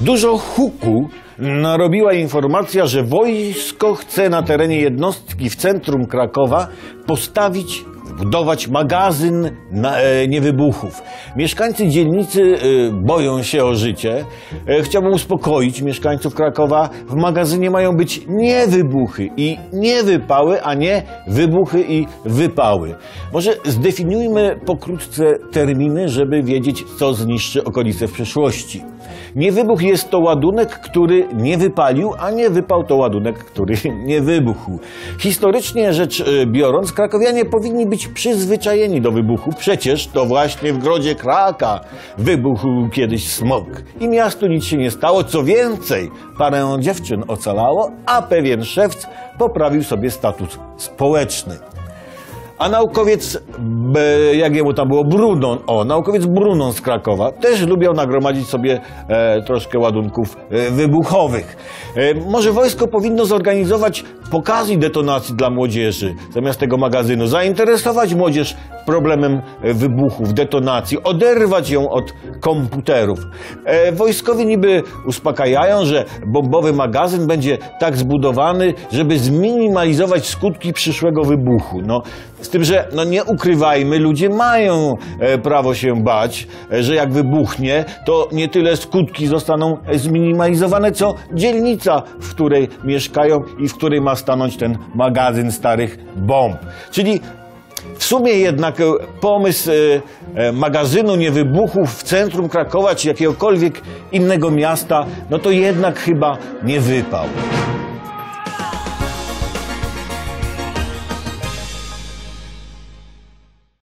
Dużo huku narobiła informacja, że wojsko chce na terenie jednostki w centrum Krakowa postawić, budować magazyn na, e, niewybuchów. Mieszkańcy dzielnicy e, boją się o życie. E, chciałbym uspokoić mieszkańców Krakowa. W magazynie mają być nie wybuchy i nie wypały, a nie wybuchy i wypały. Może zdefiniujmy pokrótce terminy, żeby wiedzieć, co zniszczy okolice w przyszłości. Niewybuch jest to ładunek, który nie wypalił, a nie wypał to ładunek, który nie wybuchł. Historycznie rzecz e, biorąc, krakowianie powinni być przyzwyczajeni do wybuchu. Przecież to właśnie w grodzie Kraka wybuchł kiedyś smog. I miastu nic się nie stało. Co więcej, parę dziewczyn ocalało, a pewien szewc poprawił sobie status społeczny. A naukowiec, b, jak jemu tam było, Brunon, o, naukowiec Brunon z Krakowa. Też lubiał nagromadzić sobie e, troszkę ładunków e, wybuchowych. E, może wojsko powinno zorganizować pokazy detonacji dla młodzieży zamiast tego magazynu, zainteresować młodzież problemem wybuchów, detonacji, oderwać ją od komputerów. E, wojskowi niby uspokajają, że bombowy magazyn będzie tak zbudowany, żeby zminimalizować skutki przyszłego wybuchu. No, z tym, że no nie ukrywajmy, ludzie mają e, prawo się bać, e, że jak wybuchnie, to nie tyle skutki zostaną zminimalizowane, co dzielnica, w której mieszkają i w której ma stanąć ten magazyn starych bomb. Czyli w sumie jednak e, pomysł e, e, magazynu niewybuchów w centrum Krakowa czy jakiegokolwiek innego miasta, no to jednak chyba nie wypał.